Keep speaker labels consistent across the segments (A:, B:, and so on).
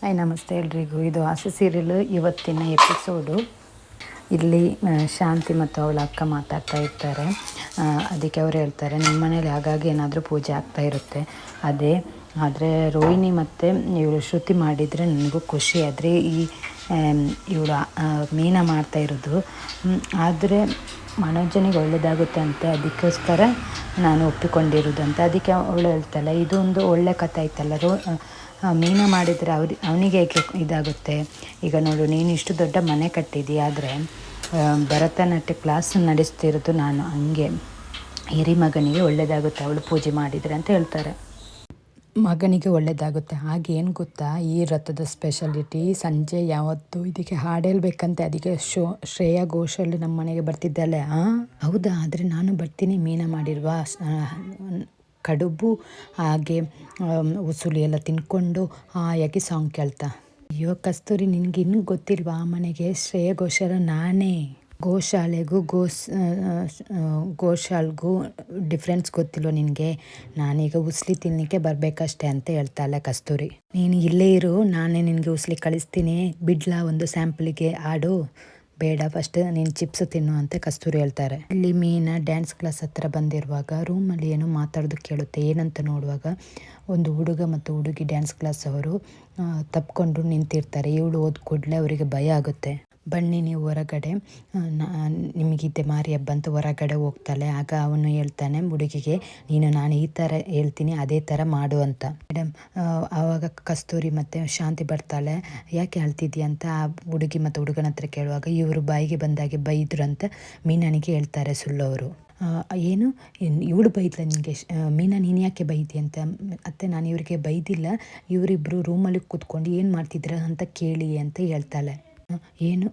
A: Hi, ನಮಸ್ತೆ ಎಲ್ರಿಗೂ. ಇದು ಆಸೆ ಸೀರಿಯಲ್ ಇವತ್ತಿನ ಎಪಿಸೋಡು. ಇಲ್ಲಿ ಶಾಂತಿ ಮತ್ತು ಅವಳ ಅಕ್ಕ ಮಾತಾಡ್ತಾ ಇರ್ತಾರೆ. ಅದಕ್ಕೆ ಅವ್ರು ಹೇಳ್ತಾರೆ ನಿಮ್ಮ ಮನೇಲಿ ಹಾಗಾಗಿ ಏನಾದರೂ ಪೂಜೆ ಆಗ್ತಾ ಇರುತ್ತೆ. ಅದೇ, ಆದರೆ ರೋಹಿಣಿ ಮತ್ತು ಇವಳು ಶ್ರುತಿ ಮಾಡಿದರೆ ನನಗೂ ಖುಷಿ. ಆದರೆ ಈ ಇವಳು ಮೀನ ಮಾಡ್ತಾ ಇರೋದು. ಆದರೆ ಮನೋಜನಿಗೆ ಒಳ್ಳೆಯದಾಗುತ್ತೆ ಅಂತ ಅದಕ್ಕೋಸ್ಕರ ನಾನು ಒಪ್ಪಿಕೊಂಡಿರೋದಂತೆ ಅದಕ್ಕೆ ಅವಳು ಹೇಳ್ತಾಳೆ ಇದೊಂದು ಒಳ್ಳೆ ಕಥೆ ಆಯ್ತಲ್ಲ, ರೋ ಮೀನ ಮಾಡಿದರೆ ಅವ್ರಿ, ಅವನಿಗೆ ಏಕೆ ಇದಾಗುತ್ತೆ? ಈಗ ನೋಡು, ನೀನು ಇಷ್ಟು ದೊಡ್ಡ ಮನೆ ಕಟ್ಟಿದ್ದೀಯ ಆದರೆ ಭರತನಾಟ್ಯ ಕ್ಲಾಸ್ ನಡೆಸ್ತಿರೋದು ನಾನು, ಹಂಗೆ. ಹಿರಿ ಮಗನಿಗೆ ಒಳ್ಳೆಯದಾಗುತ್ತೆ ಅವಳು ಪೂಜೆ ಮಾಡಿದರೆ ಅಂತ ಹೇಳ್ತಾರೆ. ಮಗನಿಗೆ ಒಳ್ಳೆಯದಾಗುತ್ತೆ ಹಾಗೆ ಗೊತ್ತಾ? ಈ ರಥದ ಸ್ಪೆಷಾಲಿಟಿ ಸಂಜೆ ಯಾವತ್ತು ಇದಕ್ಕೆ ಹಾಡೇಳ್ಬೇಕಂತೆ, ಅದಕ್ಕೆ ಶೋ, ಶ್ರೇಯಾ ಘೋಷಾಲ್ ನಮ್ಮ ಮನೆಗೆ ಬರ್ತಿದ್ದಾಳೆ ಹಾಂ ಹೌದಾ? ಆದರೆ ನಾನು ಬರ್ತೀನಿ, ಮೀನ ಮಾಡಿರುವ ಕಡುಬು, ಹಾಗೆ ಉಸುಲಿ ಎಲ್ಲ ತಿನ್ಕೊಂಡು ಹಾಯಾಗಿ ಸಾಂಗ್ ಕೇಳ್ತಾ. ಅಯ್ಯೋ ಕಸ್ತೂರಿ, ನಿನಗೆ ಇನ್ನೂ ಗೊತ್ತಿಲ್ವಾ? ಮನೆಗೆ ಶ್ರೇಯ ಘೋಷಾಲ ನಾನೇ. ಗೋಶಾಲೆಗೂ ಗೋಸ್ ಗೋಶಾಲ್ಗೂ ಡಿಫ್ರೆನ್ಸ್ ಗೊತ್ತಿಲ್ವ ನಿನಗೆ? ನಾನೀಗ ಉಸ್ಲಿ ತಿನ್ನಲಿಕ್ಕೆ ಬರಬೇಕಷ್ಟೆ ಅಂತ ಹೇಳ್ತಾಳೆ ಕಸ್ತೂರಿ. ನೀನು ಇಲ್ಲೇ ಇರು, ನಾನೇ ನಿನಗೆ ಉಸ್ಲಿ ಕಳಿಸ್ತೀನಿ. ಬಿಡ್ಲಾ ಒಂದು ಸ್ಯಾಂಪಲಿಗೆ ಆಡು. ಬೇಡ. ಫಸ್ಟ್ ನೀನು ಚಿಪ್ಸ್ ತಿನ್ನು ಅಂತ ಕಸ್ತೂರಿ ಹೇಳ್ತಾರೆ. ಇಲ್ಲಿ ಮೀನ ಡ್ಯಾನ್ಸ್ ಕ್ಲಾಸ್ ಹತ್ರ ಬಂದಿರುವಾಗ ರೂಮಲ್ಲಿ ಏನೋ ಮಾತಾಡೋದು ಕೇಳುತ್ತೆ. ಏನಂತ ನೋಡುವಾಗ ಒಂದು ಹುಡುಗ ಮತ್ತು ಹುಡುಗಿ ಡ್ಯಾನ್ಸ್ ಕ್ಲಾಸ್ ಅವರು ತಪ್ಪಿಕೊಂಡು ನಿಂತಿರ್ತಾರೆ. ಇವಳು ಹೋದ ಕೂಡಲೇ ಅವರಿಗೆ ಭಯ ಆಗುತ್ತೆ. ಬನ್ನಿ ನೀವು ಹೊರಗಡೆ ನಿಮಗಿದ್ದೆ ಮಾರಿ ಹಬ್ಬ ಅಂತ ಹೊರಗಡೆ ಹೋಗ್ತಾಳೆ. ಆಗ ಅವನು ಹೇಳ್ತಾನೆ, ಹುಡುಗಿಗೆ, ನೀನು ನಾನು ಈ ಥರ ಹೇಳ್ತೀನಿ, ಅದೇ ಥರ ಮಾಡು ಅಂತ. ಮೇಡಮ್ ಆವಾಗ ಕಸ್ತೂರಿ ಮತ್ತು ಶಾಂತಿ ಬರ್ತಾಳೆ. ಯಾಕೆ ಹೇಳ್ತಿದ್ದೀಯ ಅಂತ? ಆ ಹುಡುಗಿ ಮತ್ತು ಹುಡುಗನ ಹತ್ರ ಕೇಳುವಾಗ, ಇವರು ಬಾಯಿಗೆ ಬಂದಾಗೆ ಬೈದ್ರು ಅಂತ ಮೀನನಿಗೆ ಹೇಳ್ತಾರೆ ಸುಳ್ಳವರು ಏನು? ಇವಳು ಬೈದ್ಲ ನಿನಗೆ? ಮೀನಾ, ನೀನು ಯಾಕೆ ಬೈದಿ ಅಂತ? ಅತ್ತೆ, ನಾನು ಇವರಿಗೆ ಬೈದಿಲ್ಲ. ಇವರಿಬ್ಬರು ರೂಮಲ್ಲಿ ಕೂತ್ಕೊಂಡು ಏನು ಮಾಡ್ತಿದ್ರ ಅಂತ ಕೇಳಿ ಅಂತ ಹೇಳ್ತಾಳೆ. ಏನು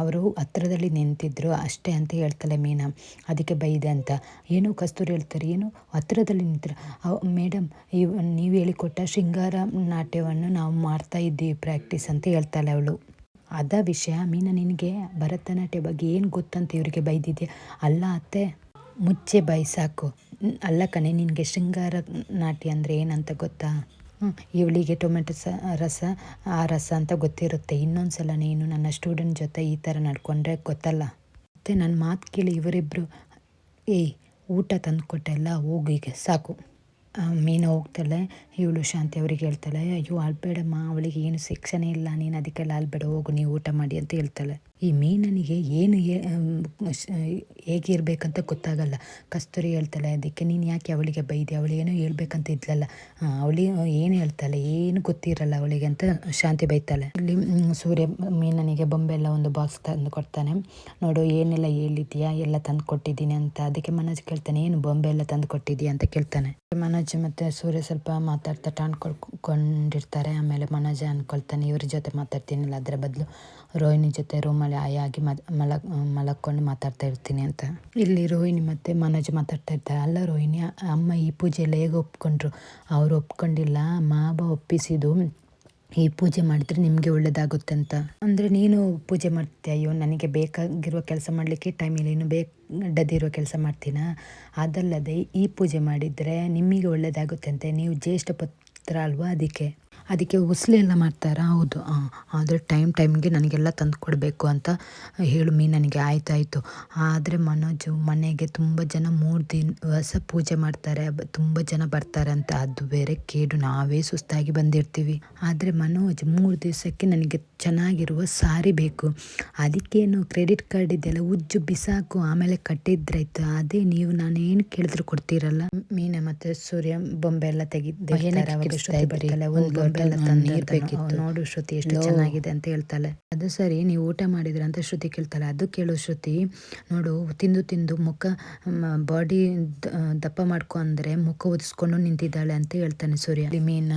A: ಅವರು ಹತ್ರದಲ್ಲಿ ನಿಂತಿದ್ರು. ಅಷ್ಟೇ ಅಂತ ಹೇಳ್ತಾಳೆ ಮೀನಾ. ಅದಕ್ಕೆ ಬೈದೆ ಅಂತ. ಏನು ಕಸ್ತೂರಿ ಹೇಳ್ತಾರೆ? ಏನು? ಹತ್ರದಲ್ಲಿ ನಿಂತಿರ ಮೇಡಮ್ ಇವ್, ನೀವು ಹೇಳಿಕೊಟ್ಟ ಶೃಂಗಾರ ನಾಟ್ಯವನ್ನು ನಾವು ಮಾಡ್ತಾ ಇದ್ದೀವಿ, ಪ್ರಾಕ್ಟೀಸ್ ಅಂತ ಹೇಳ್ತಾಳೆ ಅವಳು. ಅದ ವಿಷಯ ಮೀನಾ ನಿನಗೆ ಭರತನಾಟ್ಯ ಬಗ್ಗೆ ಏನು ಗೊತ್ತಂತ ಇವರಿಗೆ ಬೈದಿದ್ಯಾ? ಅಲ್ಲ ಅತ್ತೆ, ಮುಚ್ಚೆ ಬೈಸಾಕು ಅಲ್ಲ ಕಣೆ, ನಿನಗೆ ಶೃಂಗಾರ ನಾಟ್ಯ ಅಂದರೆ ಏನಂತ ಗೊತ್ತಾ? ಇವಳಿಗೆ ಟೊಮೆಟೊ ಸ, ರಸ, ಆ ರಸ ಅಂತ ಗೊತ್ತಿರುತ್ತೆ. ಇನ್ನೊಂದು ಸಲ ನೀನು ನನ್ನ ಸ್ಟೂಡೆಂಟ್ ಜೊತೆ ಈ ಥರ ನಡ್ಕೊಂಡ್ರೆ ಗೊತ್ತಲ್ಲ? ಮತ್ತು ನನ್ನ ಮಾತು ಕೇಳಿ ಇವರಿಬ್ಬರು ಏಯ್, ಊಟ ತಂದು ಕೊಟ್ಟೆಲ್ಲ ಈಗ, ಸಾಕು. ಮೀನು ಹೋಗ್ತಾಳೆ. ಇವಳು ಶಾಂತಿ ಅವರಿಗೆ ಹೇಳ್ತಾಳೆ, ಅಯ್ಯೋ ಅಳ್ಬೇಡಮ್ಮ ಅವಳಿಗೆ ಏನು ಶಿಕ್ಷಣ ಇಲ್ಲ. ನೀನು ಅದಕ್ಕೆಲ್ಲ ಅಳ್ಬೇಡ ಹೋಗು, ನೀವು ಊಟ ಮಾಡಿ ಅಂತ ಹೇಳ್ತಾಳೆ. ಈ ಮೀನನಿಗೆ ಏನು ಹೇಗಿರ್ಬೇಕಂತ ಗೊತ್ತಾಗಲ್ಲ. ಕಸ್ತೂರಿ ಹೇಳ್ತಾಳೆ, ಅದಕ್ಕೆ ನೀನು ಯಾಕೆ ಅವಳಿಗೆ ಬೈದೆ? ಏನೋ ಹೇಳ್ಬೇಕಂತ ಇದ್ಲಲ್ಲ. ಅವಳಿ ಏನು ಹೇಳ್ತಾಳೆ? ಏನು ಗೊತ್ತಿರಲ್ಲ ಅವಳಿಗೆ ಅಂತ ಶಾಂತಿ ಬೈತಾಳೆ. ಇಲ್ಲಿ ಸೂರ್ಯ ಮೀನನಿಗೆ ಬೊಂಬೆ ಎಲ್ಲ ಒಂದು ಬಾಕ್ಸ್ ತಂದು ಕೊಡ್ತಾನೆ. ನೋಡು, ಏನೆಲ್ಲ ಹೇಳಿದ್ಯಾ? ಎಲ್ಲ ತಂದು ಕೊಟ್ಟಿದ್ದೀನಿ ಅಂತ. ಅದಕ್ಕೆ ಮನೋಜ್ ಕೇಳ್ತಾನೆ, ಏನು ಬೊಂಬೆ ಎಲ್ಲ ತಂದು ಕೊಟ್ಟಿದ್ಯಾ ಅಂತ ಕೇಳ್ತಾನೆ. ಮನೋಜ್ ಮತ್ತು ಸೂರ್ಯ ಸ್ವಲ್ಪ ಮಾತಾಡ್ತಾ ಟಾಣ್ ಕೊಂಡಿರ್ತಾರೆ ಆಮೇಲೆ ಮನೋಜ ಅನ್ಕೊಳ್ತಾನೆ, ಇವ್ರ ಜೊತೆ ಮಾತಾಡ್ತೀನಿಲ್ಲ, ಅದರ ಬದಲು ರೋಹಿಣಿ ಜೊತೆ ರೂಮಲ್ಲಿ ಆಯಾಗಿ ಮಲ ಮಲಕ್ಕೊಂಡು ಮಾತಾಡ್ತಾ ಇರ್ತೀನಿ ಅಂತ. ಇಲ್ಲಿ ರೋಹಿಣಿ ಮತ್ತು ಮನೋಜ್ ಮಾತಾಡ್ತಾ ಇರ್ತಾರೆ. ಅಲ್ಲ ರೋಹಿಣಿ ಅಮ್ಮ ಈ ಪೂಜೆ ಎಲ್ಲ ಹೇಗೆ ಒಪ್ಕೊಂಡ್ರು? ಅವ್ರು ಒಪ್ಕೊಂಡಿಲ್ಲ ಮಾವ ಒಪ್ಪಿಸಿದ್ದು. ಈ ಪೂಜೆ ಮಾಡಿದ್ರೆ ನಿಮಗೆ ಒಳ್ಳೇದಾಗುತ್ತೆ ಅಂತ. ಅಂದರೆ ನೀನು ಪೂಜೆ ಮಾಡ್ತೀಯ? ಅಯ್ಯೋ, ನನಗೆ ಬೇಕಾಗಿರುವ ಕೆಲಸ ಮಾಡಲಿಕ್ಕೆ ಟೈಮ್ ಇಲ್ಲ. ಇನ್ನು ಬೇಡದಿರೋ ಕೆಲಸ ಮಾಡ್ತೀನಾ? ಅದಲ್ಲದೆ ಈ ಪೂಜೆ ಮಾಡಿದರೆ ನಿಮಗೆ ಒಳ್ಳೆಯದಾಗುತ್ತೆ ಅಂತೆ. ನೀವು ಜ್ಯೇಷ್ಠ ಪುತ್ರ ಅಲ್ವಾ ಅದಕ್ಕೆ? ಅದಕ್ಕೆ ಉಸ್ಲಿ ಎಲ್ಲ ಮಾಡ್ತಾರಾ? ಹೌದು. ಹಾಂ ಆದರೆ ಟೈಮ್ ಟೈಮ್ಗೆ ನನಗೆಲ್ಲ ತಂದು ಕೊಡಬೇಕು ಅಂತ ಹೇಳು ಮೀ ನನಗೆ ಆಯ್ತಾಯಿತು. ಆದರೆ ಮನೋಜು ಮನೆಗೆ ತುಂಬ ಜನ ಮೂರು ದಿವಸ ಪೂಜೆ ಮಾಡ್ತಾರೆ ತುಂಬ ಜನ ಬರ್ತಾರೆ ಅಂತ ಅದು ಬೇರೆ ಕೇಡು. ನಾವೇ ಸುಸ್ತಾಗಿ ಬಂದಿರ್ತೀವಿ. ಆದರೆ ಮನೋಜ್ ಮೂರು ದಿವಸಕ್ಕೆ ನನಗೆ ಚೆನ್ನಾಗಿರುವ ಸಾರಿ ಬೇಕು. ಅದಕ್ಕೇನು ಕ್ರೆಡಿಟ್ ಕಾರ್ಡ್ ಇದೆಯಲ್ಲ ಉಜ್ಜು ಬಿಸಾಕು ಆಮೇಲೆ ಕಟ್ಟಿದ್ರಾಯ್ತು. ಅದೇ ನೀವು ನಾನು ಏನು ಕೇಳಿದ್ರು ಕೊಡ್ತೀರಲ್ಲ? ಮೀನ ಮತ್ತು ಸೂರ್ಯ ಬೊಂಬೆ ಎಲ್ಲ ತೆಗಿತಾರೆ ತಂದಿರ್ಬೇಕಿತ್ತು ನೋಡು ಶ್ರುತಿ ಎಷ್ಟು ಚೆನ್ನಾಗಿದೆ ಅಂತ ಹೇಳ್ತಾಳೆ. ಅದು ಸರಿ ನೀವು ಊಟ ಮಾಡಿದ್ರ ಅಂತ ಶ್ರುತಿ ಕೇಳ್ತಾಳೆ. ಅದು ಕೇಳು ಶ್ರುತಿ ನೋಡು ತಿಂದು ತಿಂದು ಮುಖ ಬಾಡಿ ದಪ್ಪ ಮಾಡ್ಕೊ ಅಂದ್ರೆ ಮುಖ ಉದಿಸ್ಕೊಂಡು ನಿಂತಿದ್ದಾಳೆ ಅಂತ ಹೇಳ್ತಾನೆ ಸೂರ್ಯ. ಅಲ್ಲಿ ಮೀನ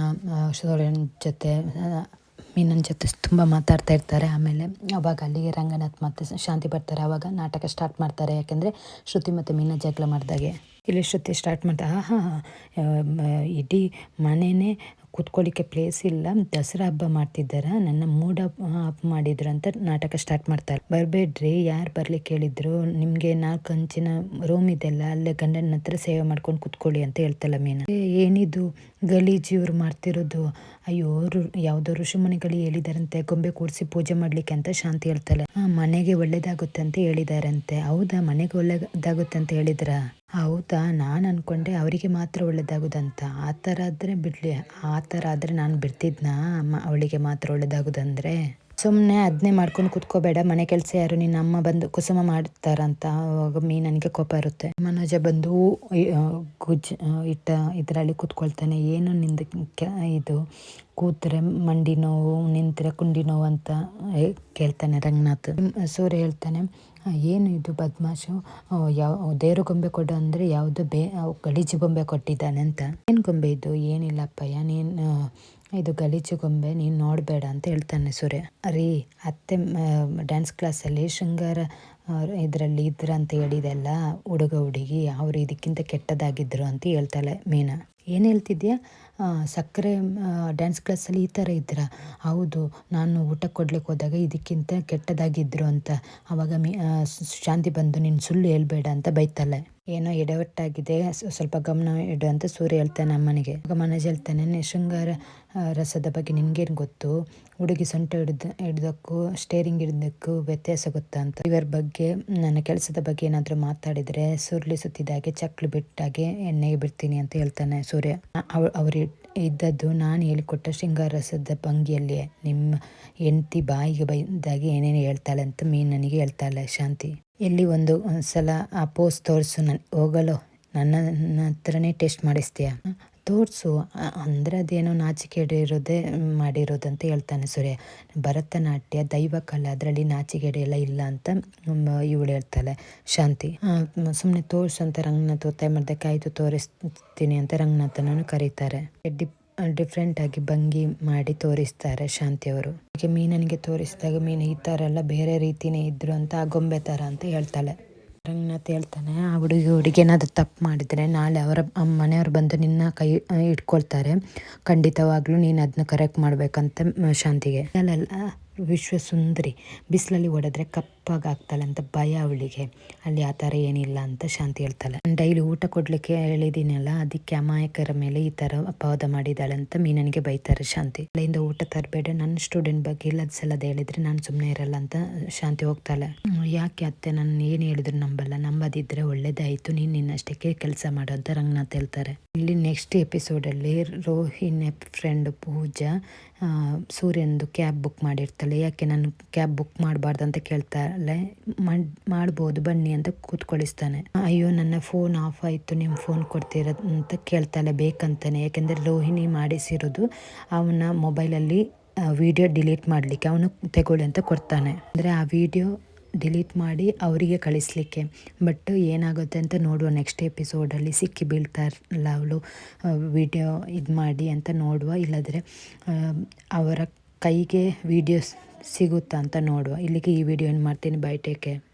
A: ಸೂರ್ಯನ ಜೊತೆ ಮೀನನ್ ಮೀನನ ಜೊತೆ ತುಂಬ ಮಾತಾಡ್ತಾ ಇರ್ತಾರೆ. ಆಮೇಲೆ ಅವಾಗ ಅಲ್ಲಿಗೆ ರಂಗನಾಥ್ ಮತ್ತೆ ಶಾಂತಿ ಬರ್ತಾರೆ. ಆವಾಗ ನಾಟಕ ಸ್ಟಾರ್ಟ್ ಮಾಡ್ತಾರೆ. ಯಾಕೆಂದ್ರೆ ಶ್ರುತಿ ಮತ್ತೆ ಮೀನ ಜಗಳ ಮಾಡಿದಾಗೆ. ಇಲ್ಲಿ ಶ್ರುತಿ ಸ್ಟಾರ್ಟ್ ಮಾಡ್ತಾ ಹಾ ಹಾಂ ಇಡೀ ಮನೆಯೇ ಕುತ್ಕೊಳ್ಳಿಕ್ಕೆ ಪ್ಲೇಸ್ ಇಲ್ಲ. ದಸರಾ ಹಬ್ಬ ಮಾಡ್ತಿದ್ದಾರ? ನನ್ನ ಮೂಡ್ ಅಪ್ ಮಾಡಿದ್ರು ಅಂತ ನಾಟಕ ಸ್ಟಾರ್ಟ್ ಮಾಡ್ತಾರೆ. ಬರಬೇಡ್ರಿ, ಯಾರು ಬರ್ಲಿಕ್ಕೆ ಹೇಳಿದ್ರು ನಿಮಗೆ ನಾಲ್ಕು ಅಂಚಿನ ರೂಮ್ ಇದೆಲ್ಲ, ಅಲ್ಲೇ ಗಂಡನ ಹತ್ರ ಸೇವೆ ಮಾಡ್ಕೊಂಡು ಕುತ್ಕೊಳ್ಳಿ ಅಂತ ಹೇಳ್ತಲ್ಲ ಮೀನ. ಏನಿದು? ಗಲೀಜು ಇವ್ರು ಮಾಡ್ತಿರೋದು. ಅಯ್ಯೋ ಯಾವ್ದೋ ಋಷಿಮುನಿಗಳು ಹೇಳಿದಾರಂತೆ, ಗೊಂಬೆ ಕೂಡಿಸಿ ಪೂಜೆ ಮಾಡ್ಲಿಕ್ಕೆ ಅಂತ ಶಾಂತಿ ಹೇಳ್ತಲ್ಲ ಮನೆಗೆ ಒಳ್ಳೇದಾಗುತ್ತೆ ಅಂತ ಹೇಳಿದಾರಂತೆ. ಹೌದಾ? ಮನೆಗೆ ಒಳ್ಳೇದಾಗುತ್ತೆ ಅಂತ ಹೇಳಿದ್ರ? ಹೌದಾ? ನಾನು ಅಂದ್ಕೊಂಡೆ ಅವರಿಗೆ ಮಾತ್ರ ಒಳ್ಳೆಯದಾಗೋದಂತ ಆ ಥರ ಆದರೆ ಬಿಡ್ಲಿ. ಆ ಥರ ಆದರೆ ನಾನು ಅಮ್ಮ ಅವಳಿಗೆ ಮಾತ್ರ ಒಳ್ಳೇದಾಗುದಂದ್ರೆ? ಸುಮ್ಮನೆ ಅದನ್ನೇ ಮಾಡ್ಕೊಂಡು ಕುತ್ಕೋಬೇಡ. ಮನೆ ಕೆಲಸ ಯಾರು ನಿನ್ನ ಅಮ್ಮ ಬಂದು ಕುಸುಮ ಮಾಡ್ತಾರಂತ ಅವಾಗ ಮೀ ನನಗೆ ಕೋಪ ಇರುತ್ತೆ. ಮನೋಜ ಬಂದು ಗುಜ್ ಇಟ್ಟ ಇದರಲ್ಲಿ ಕೂತ್ಕೊಳ್ತಾನೆ. ಏನು ನಿಂದ ಇದು ಕೂತ್ರೆ ಮಂಡಿ ನೋವು ನಿಂತರೆ ಕುಂಡಿ ನೋವು ಅಂತ ಕೇಳ್ತಾನೆ ರಂಗನಾಥ್. ಸೂರ್ಯ ಹೇಳ್ತಾನೆ "ಆ, ಏನು ಇದು ಬದ್ಮಾಶು? ಯಾವ ದೇವ್ರ ಗೊಂಬೆ ಕೊಡು ಅಂದರೆ ಯಾವುದು ಬೇ ಗಲೀಜು ಗೊಂಬೆ ಕೊಟ್ಟಿದ್ದಾನೆ ಅಂತ. ಏನು ಗೊಂಬೆ ಇದು? ಏನಿಲ್ಲಪ್ಪ ನೀನು ಇದು ಗಲೀಜು ಗೊಂಬೆ, ನೀನು ನೋಡಬೇಡ ಅಂತ ಹೇಳ್ತಾನೆ ಸೂರ್ಯ. ರೀ ಅತ್ತೆ ಡ್ಯಾನ್ಸ್ ಕ್ಲಾಸಲ್ಲಿ ಶೃಂಗಾರ ಇದರಲ್ಲಿ ಇದ್ರ ಅಂತ ಹೇಳಿದೆಲ್ಲ ಹುಡುಗ, ಹುಡುಗಿ, ಅವರು ಇದಕ್ಕಿಂತ ಕೆಟ್ಟದಾಗಿದ್ರು ಅಂತ ಹೇಳ್ತಾಳೆ ಮೀನಾ. ಏನು ಹೇಳ್ತಿದ್ಯಾ? ಸಕ್ಕರೆ ಡ್ಯಾನ್ಸ್ ಕ್ಲಾಸಲ್ಲಿ ಈ ಥರ ಇದ್ರ. ಹೌದು, ನಾನು ಊಟ ಕೊಡ್ಲಿಕ್ಕೆ ಹೋದಾಗ ಇದಕ್ಕಿಂತ ಕೆಟ್ಟದಾಗಿದ್ದರು ಅಂತ. ಅವಾಗ ಮೀ ಶಾಂತಿ ಬಂದು ನೀನು ಸುಳ್ಳು ಹೇಳ್ಬೇಡ ಅಂತ ಬೈತಾಳೆ. ಏನೋ ಎಡವಟ್ಟಾಗಿದೆ. ಸ್ವ- ಸ್ವಲ್ಪ ಗಮನ ಇಡು ಅಂತ ಸೂರ್ಯ ಹೇಳ್ತಾನೆ ಅಮ್ಮನಿಗೆ. ಆಗ ಮನೋಜ್ ಹೇಳ್ತಾನೆ "ನೀ ಶೃಂಗಾರ ರಸದ ಬಗ್ಗೆ ನಿನ್ಗೇನು ಗೊತ್ತು? ಹುಡುಗಿ ಸೊಂಟ ಹಿಡ್ದು, ಹಿಡ್ದಕ್ಕೂ ಸ್ಟೇರಿಂಗ್ ಹಿಡ್ದಕ್ಕೂ ವ್ಯತ್ಯಾಸ ಗೊತ್ತಾ ಅಂತ? ಇವರ ಬಗ್ಗೆ, ನನ್ನ ಕೆಲಸದ ಬಗ್ಗೆ ಏನಾದರೂ ಮಾತಾಡಿದರೆ ಸುರುಳಿ ಸುತ್ತಿದಾಗೆ ಚಕ್ಲು ಬಿಟ್ಟಾಗೆ ಎಣ್ಣೆಗೆ ಬಿಡ್ತೀನಿ ಅಂತ ಹೇಳ್ತಾನೆ ಸೂರ್ಯ. ಅವ, ಅವರು ಇದ್ದದ್ದು ನಾನು ಹೇಳಿಕೊಟ್ಟ ಶೃಂಗಾರ ರಸದ ಭಂಗಿಯಲ್ಲಿಯೇ. ನಿಮ್ಮ ಹೆಂಡತಿ ಬಾಯಿಗೆ ಬಂದಾಗ ಏನೇನು ಹೇಳ್ತಾಳೆ ಅಂತ ಮೀನ್ ನನಗೆ ಹೇಳ್ತಾಳೆ ಶಾಂತಿ. ಎಲ್ಲಿ ಒಂದು ಸಲ ಆ ಪೋಸ್ ತೋರಿಸು ನನ್, ಹೋಗಲು. ನನ್ನ ಹತ್ರನೇ ಟೆಸ್ಟ್ ಮಾಡಿಸ್ತೀಯ? ತೋರಿಸು. ಅಂದರೆ ಅದೇನೋ ನಾಚಿಕೆ ಇರೋದೇ ಮಾಡಿರೋದಂತ ಹೇಳ್ತಾನೆ ಸೂರ್ಯ. ಭರತನಾಟ್ಯ ದೈವ ಕಲೆ ಅದರಲ್ಲಿ ನಾಚಿಕೆಡೆ ಎಲ್ಲ ಇಲ್ಲ ಅಂತ ಇವಳು ಹೇಳ್ತಾಳೆ. ಶಾಂತಿ. ಸುಮ್ಮನೆ ತೋರಿಸು ಅಂತ ರಂಗನಾಥ್ ಒತ್ತಾಯ ಮಾಡಿದಕ್ಕೆ ತೋರಿಸ್ತೀನಿ ಅಂತ ರಂಗನಾಥನನ್ನು ಕರೀತಾರೆ. ಡಿಫ್ರೆಂಟ್ ಆಗಿ ಭಂಗಿ ಮಾಡಿ ತೋರಿಸ್ತಾರೆ ಶಾಂತಿ ಅವರು. ಹೀಗೆ ಮೀನನಿಗೆ ತೋರಿಸಿದಾಗ ಮೀನು ಈ ಥರ ಎಲ್ಲ ಬೇರೆ ರೀತಿನೇ ಇದ್ರು ಅಂತ ಆ ಗೊಂಬೆ ಥರ ಅಂತ ಹೇಳ್ತಾಳೆ. ರಂಗನಾಥ್ ಹೇಳ್ತಾನೆ, ಆ ಹುಡುಗಿ ಹುಡುಗಿ ತಪ್ಪು ಮಾಡಿದರೆ ನಾಳೆ ಅವರ ಮನೆಯವರು ಬಂದು ನಿನ್ನ ಕೈ ಇಟ್ಕೊಳ್ತಾರೆ. ಖಂಡಿತವಾಗ್ಲೂ ನೀನು ಅದನ್ನ ಕರೆಕ್ಟ್ ಮಾಡಬೇಕಂತ ಶಾಂತಿಗೆ. ಅಲ್ಲಲ್ಲ ವಿಶ್ವ ಸುಂದರಿ ಬಿಸಿಲಲ್ಲಿ ಓಡಿದ್ರೆ ಕಪ್ಪಾಗಾಗ್ತಾಳೆ ಅಂತ ಭಯ ಅವಳಿಗೆ. ಅಲ್ಲಿ ಆ ಥರ ಏನಿಲ್ಲ ಅಂತ ಶಾಂತಿ ಹೇಳ್ತಾಳೆ. ಡೈಲಿ ಊಟ ಕೊಡಲಿಕ್ಕೆ ಹೇಳಿದ್ದೀನಲ್ಲ ಅದಕ್ಕೆ ಅಮಾಯಕರ ಮೇಲೆ ಈ ಥರ ಅಪವಾದ ಮಾಡಿದ್ದಾಳೆ ಅಂತ ಮೀನನಿಗೆ ಬೈತಾರೆ ಶಾಂತಿ. ಅಲ್ಲಿಂದ ಊಟ ತರಬೇಡ, ನನ್ನ ಸ್ಟೂಡೆಂಟ್ ಬಗ್ಗೆ ಇಲ್ಲದ ಸಲದ ಹೇಳಿದ್ರೆ ನಾನು ಸುಮ್ಮನೆ ಇರಲ್ಲ ಅಂತ ಶಾಂತಿ ಹೋಗ್ತಾಳೆ. ಯಾಕೆ ಅತ್ತೆ, ನಾನು ಏನು ಹೇಳಿದ್ರು ನಂಬಲ್ಲ? ನಂಬದಿದ್ರೆ ಒಳ್ಳೇದಾಯಿತು, ನೀನು ನಿನ್ನಷ್ಟಕ್ಕೆ ಕೆಲಸ ಮಾಡೋ ಅಂತ ರಂಗನಾಥ್ ಹೇಳ್ತಾರೆ. ಇಲ್ಲಿ ನೆಕ್ಸ್ಟ್ ಎಪಿಸೋಡಲ್ಲಿ ರೋಹಿನ್ ಫ್ರೆಂಡ್ ಪೂಜಾ ಸೂರ್ಯನದು ಕ್ಯಾಬ್ ಬುಕ್ ಮಾಡಿರ್ತಾಳೆ. ಯಾಕೆ ನಾನು ಕ್ಯಾಬ್ ಬುಕ್ ಮಾಡಬಾರ್ದು ಅಂತ ಕೇಳ್ತಾಳೆ ಮಾಡ್- ಮಾಡ್ಬೋದು, ಬನ್ನಿ ಅಂತ ಕೂತ್ಕೊಳಿಸ್ತಾನೆ. ಅಯ್ಯೋ, ನನ್ನ ಫೋನ್ ಆಫ್ ಆಯಿತು ನಿಮ್ಮ ಫೋನ್ ಕೊಡ್ತೀರ ಅಂತ ಕೇಳ್ತಾಳೆ ಬೇಕಂತಾನೆ. ಯಾಕೆಂದರೆ ರೋಹಿಣಿ ಮಾಡಿಸಿರೋದು ಅವನ ಮೊಬೈಲಲ್ಲಿ ವಿಡಿಯೋ ಡಿಲೀಟ್ ಮಾಡಲಿಕ್ಕೆ ಅವನು ತಗೊಳ್ಳಿ ಅಂತ ಕೊಡ್ತಾನೆ. ಅಂದರೆ ಆ ವಿಡಿಯೋ ಡಿಲೀಟ್ ಮಾಡಿ ಅವರಿಗೆ ಕಳಿಸ್ಲಿಕ್ಕೆ. ಬಟ್ ಏನಾಗುತ್ತೆ ಅಂತ ನೋಡುವ ನೆಕ್ಸ್ಟ್ ಎಪಿಸೋಡಲ್ಲಿ ಸಿಕ್ಕಿ ಬೀಳ್ತಾರಲ್ಲ ಅವಳು ವಿಡಿಯೋ ಇದು ಮಾಡಿ ಅಂತ ನೋಡುವ. ಇಲ್ಲದ್ರೆ ಅವರ ಕೈಗೆ ವಿಡಿಯೋಸ್ ಸಿಗುತ್ತಾ ಅಂತ ನೋಡುವ. ಇಲ್ಲಿಗೆ ಈ ವಿಡಿಯೋ ಏನು ಮಾಡ್ತೀನಿ? ಬೈ ಟೇಕೆ